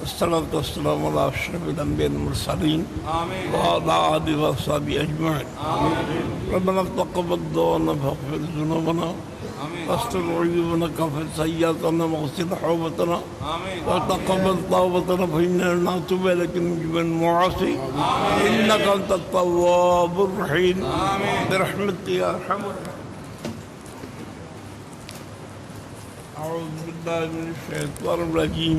والصلاة والسلام على أشرف الأنبياء والمرسلين وعلى آله وأصحابه أجمعين. ربنا تقبل دعانا فاغفر ذنوبنا واستر عيوبنا كفر سيئاتنا واغسل حوبتنا. وتقبل توبتنا فإننا نتوب إليك من جميع المعاصي. إنك أنت التواب الرحيم. برحمتك يا أرحم أعوذ بالله من الشيطان الرجيم.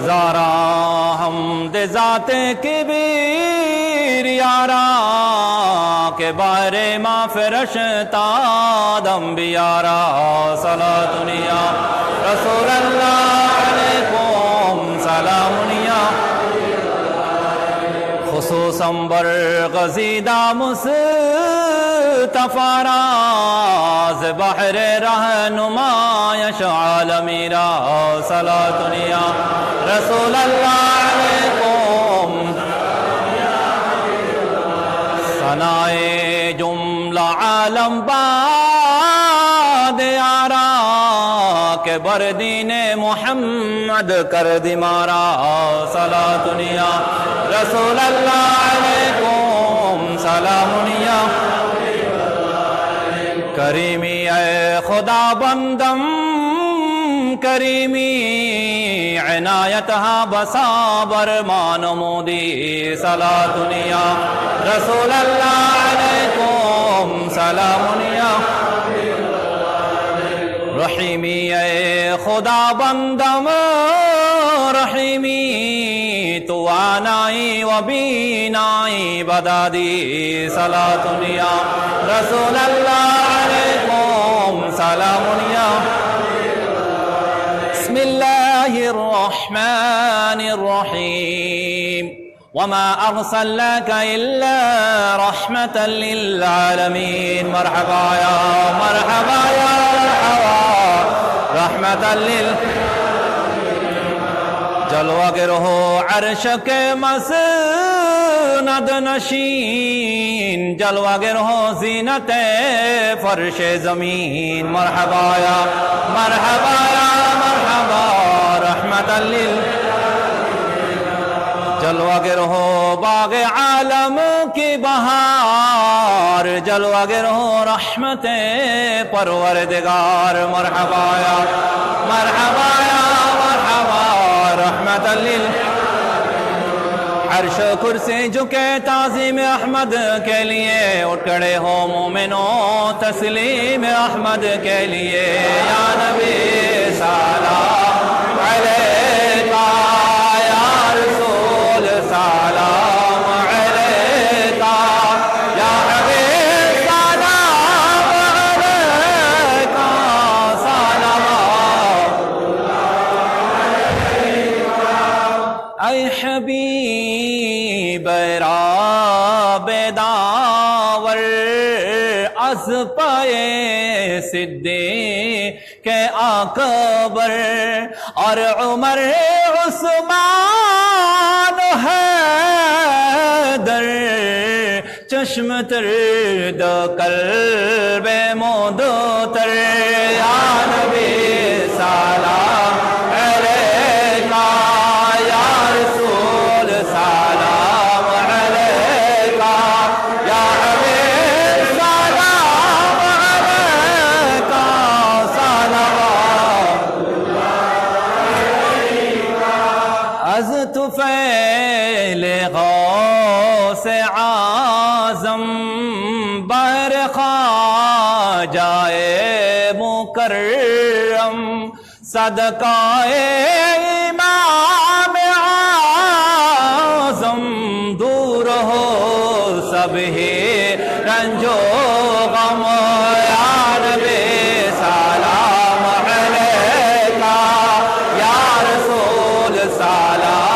ہزارہ حمد ذات کی بیر یارا کے بارے ما فرشتا دم بیارا، صلاة دنیا رسول اللہ علیکم سلام دنیا خصوصاً برغزیدہ مسلم ملتفراز بحر رہنما یش عالمیرا صلا دنیا رسول اللہ علیکم صنائے جملہ عالم باد آرا کے بردین محمد کر دی مارا صلا دنیا رسول اللہ علیکم سلام دنیا کریمی اے خدا بندم کریمی عنایتها بسابر مان مودی سلا دنیا رسول اللہ علیکم سلام دنیا رحیمی اے خدا بندم رحیمی تو آنائی و بینائی بدادی صلاة یا رسول اللہ علیکم سلام یا بسم الله الرحمن الرحيم وما أرسلناك إلا رحمة للعالمين مرحبا يا مرحبا يا مرحبا رحمة لل تلوى غيره عرشك مسند نشین جلوہ گر ہو زینت فرش زمین مرحبا یا مرحبا یا مرحبا رحمت لل جلوہ گر ہو باغ عالم کی بہار جلوہ گر ہو رحمت پروردگار مرحبا یا مرحبا یا رحمت لل عرش کرسی جھکے تعظیم احمد کے لیے اٹھ کھڑے ہو مومنوں، تسلیم احمد کے لیے۔ یا نبی اے حبیب راب داور، از پائے سدے کے آکبر اور عمر عثمان ہے در چشم ترد قلب مودو تر یا نبی سلام صدقائے امام آزم دور ہو سب ہے رنجو غم سلام علیکہ یا رسول سلام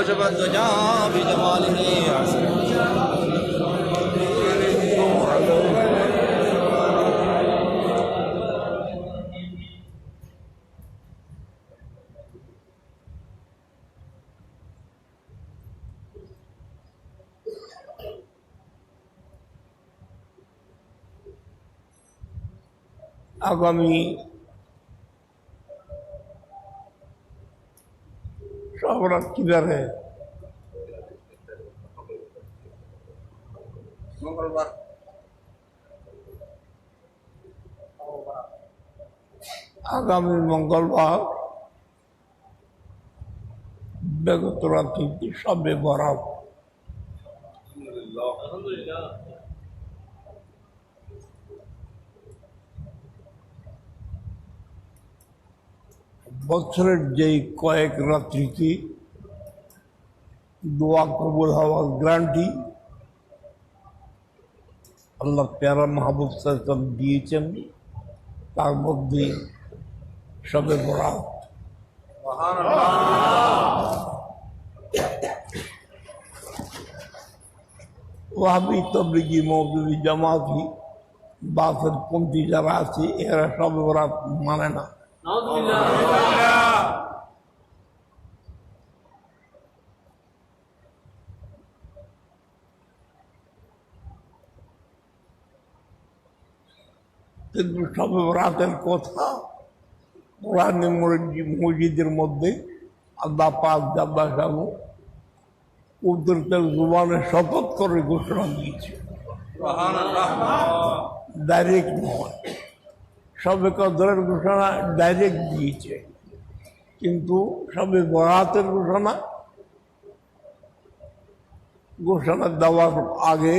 وجبت زجا بجماله عوامی অপরাধ কি মঙ্গলবার। আগামী মঙ্গলবার বেগতরা থেকে সবে বরাব আলহামদুলিল্লাহ। বছরের যেই কয়েক রাত্রিতে দোয়া কবুল হওয়ার গ্রান্টি আল্লাহ প্যারা মাহবুব সাল্লাম দিয়েছেন, তার মধ্যে সবে বরাত। ওয়াহাবি তবলিগি মৌদুদি জামাতি, বাসের পন্থী যারা আছে, এরা সবে বরাত মানে না। কিন্তু সবে রাতের কথা কোরআনে মসজিদ- মসজিদের মধ্যে আল্লাহ পাক দাদা সাহু উদ্দরতের জুবানে শপথ করে ঘোষণা দিয়েছে। ডাইরেক্ট নয়। সবে কদরের ঘোষণা ডাইরেক্ট দিয়েছে। কিন্তু সবে বরাতের ঘোষণা ঘোষণা দেওয়ার আগে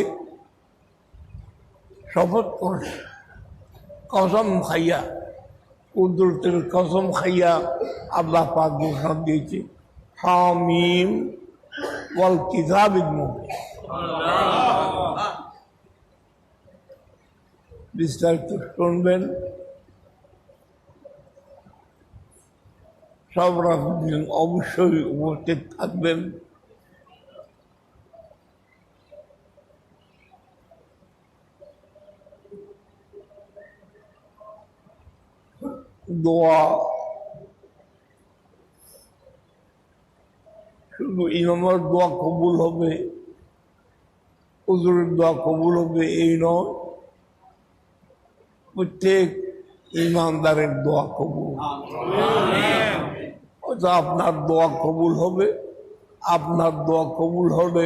শপথ করে কসম খাইয়া কুদরতের কসম খাইয়া আল্লাহ পাক ঘোষণা দিয়েছে। হামিম ওয়াল কিতাবিদ বিস্তারিত শুনবেন। সব রকম অবশ্যই উপস্থিত থাকবেন। দোয়া। শুধু ইমামের দোয়া কবুল হবে, হুজুরের দোয়া কবুল হবে, এই নয়, প্রত্যেক ইমানদারের দোয়া কবুল। হয়তো আপনার দোয়া কবুল হবে। আপনার দোয়া কবুল হবে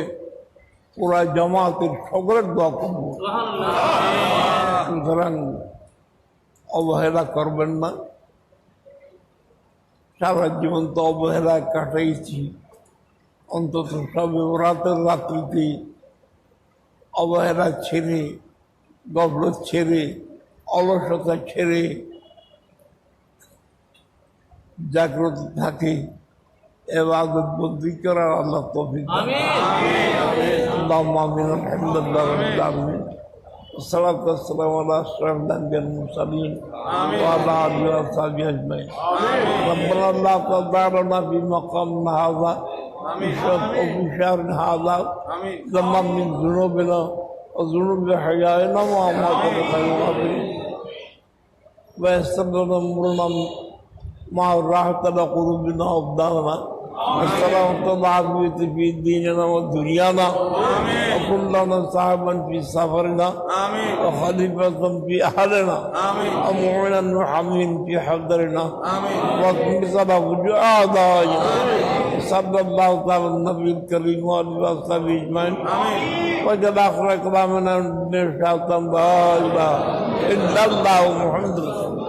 পুরা জামাতের সকলের দোয়া কবুল সুতরাং অবহেলা করবেন না। সারা জীবন তো অবহেলা কাটাইছি। অন্তত সবে রাতের রাত্রিতে অবহেলা ছেড়ে গবলত ছেড়ে, অলসতা ছেড়ে জাগ্রত থাকে এবাদত বন্দি করার আল্লাহ তৌফিক দান করুন। اللهم امين الحمد لله رب العالمين والصلاة والسلام على أشرف الأنبياء المرسلين وعلى آله وصحبه أجمعين ربنا لا تضارنا في مقام هذا وفي شهر هذا ذنبا من ذنوبنا وذنوب حيائنا وأماتنا خير الغابرين ويسر لنا أمرنا مع الراحة لقلوبنا وأبداننا والسلامة والعافية في ديننا ودنيانا. وكلنا صاحبا في سفرنا. وخليفة في أهلنا. ومعينا وحميا في حضرنا. وكمسنا وجوه أعدائنا صلى الله تعالى النبي الكريم وآله وصحبه أجمعين. وجد آخر كلامنا من الشيطان لا إله إلا الله محمد رسول الله.